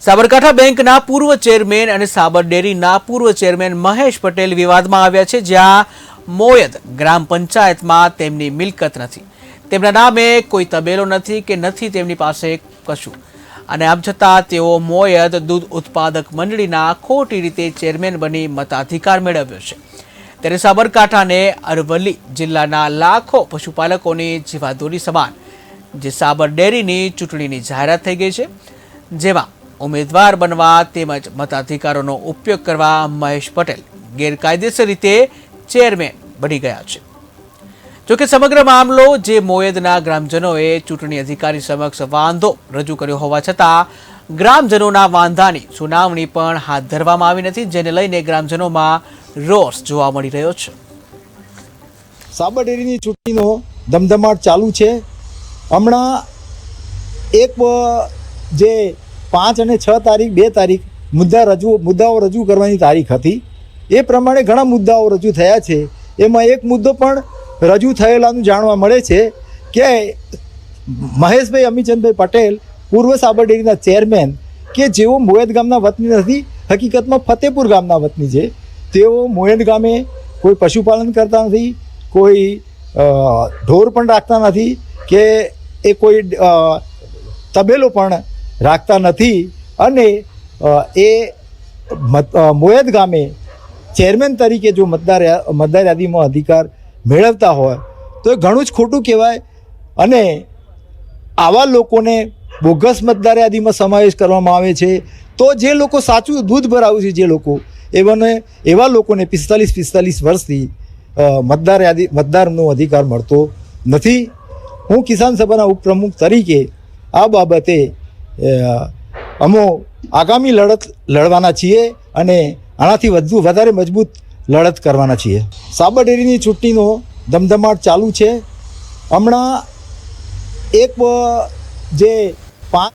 સાબરકાંઠા બેંકના પૂર્વ ચેરમેન અને સાબર ડેરીના પૂર્વ ચેરમેન મહેશ પટેલ વિવાદમાં આવ્યા છે, જ્યાં મોયદ ગ્રામ પંચાયતમાં તેમની મિલકત નથી. તેમના નામે કોઈ તબેલો નથી કે નથી તેમની પાસે કશું. અને આમ છતાં તેઓ મોયદ દૂધ ઉત્પાદક મંડળીના ખોટી રીતે ચેરમેન બની મતાધિકાર મેળવ્યો છે. ત્યારે સાબરકાંઠાને અરવલ્લી જિલ્લાના લાખો પશુપાલકોની જીવાદોરી સમાન, જે સાબર ડેરીની ચૂંટણીની જાહેરાત થઈ ગઈ છે, જેમાં ઉમેદવાર બનવા તેમજ મતાધિકારોનો ઉપયોગ કરવા મહેશ પટેલ ગેરકાયદેસર રીતે ચેરમેન બની ગયા છે. જોકે સમગ્ર મામલો જે મોયદના ગ્રામજનોએ ચૂંટણી અધિકારી સમક્ષ વાંધો રજૂ કર્યો હોવા છતાં, ગ્રામજનોના વાંધાની સુનાવણી પણ હાથ ધરવામાં આવી નથી, જેને લઈને ગ્રામજનોમાં રોષ જોવા મળી રહ્યો છે. સાબરડેરીની ચૂંટણીનો ધમધમાટ ચાલુ છે. હમણાં એક જે પાંચ અને છ તારીખ, બે તારીખ મુદ્દા રજૂ, મુદ્દાઓ રજૂ કરવાની તારીખ હતી. એ પ્રમાણે ઘણા મુદ્દાઓ રજૂ થયા છે. એમાં એક મુદ્દો પણ રજૂ થયેલાનું જાણવા મળે છે કે મહેશભાઈ અમીચંદભાઈ પટેલ, પૂર્વ સાબરડેરીના ચેરમેન કે જેઓ મોયદ ગામના વતની નથી, હકીકતમાં ફતેપુર ગામના વતની છે. તેઓ મોયદ ગામે કોઈ પશુપાલન કરતા નથી, કોઈ ઢોર પણ રાખતા નથી કે એ કોઈ તબેલો પણ રાખતા નથી. અને એ મોયદ ગામે ચેરમેન તરીકે જો મતદાર મતદાર યાદીમાં અધિકાર મેળવતા હોય, તો એ ઘણું જ ખોટું કહેવાય. અને આવા લોકોને બોગસ મતદાર યાદીમાં સમાવેશ કરવામાં આવે છે. તો જે લોકો સાચું દૂધ ભરાવું છે, જે લોકો, એવાને, એવા લોકોને પિસ્તાલીસ પિસ્તાલીસ વર્ષથી મતદાર યાદી, મતદારનો અધિકાર મળતો નથી. હું કિસાન સભાના ઉપપ્રમુખ તરીકે આ બાબતે અમો આગામી લડત લડવાના છીએ અને આનાથી વધુ વધારે મજબૂત લડત કરવાના છીએ. સાબરડેરીની ચૂંટણીનો ધમધમાટ ચાલુ છે. હમણાં એક જે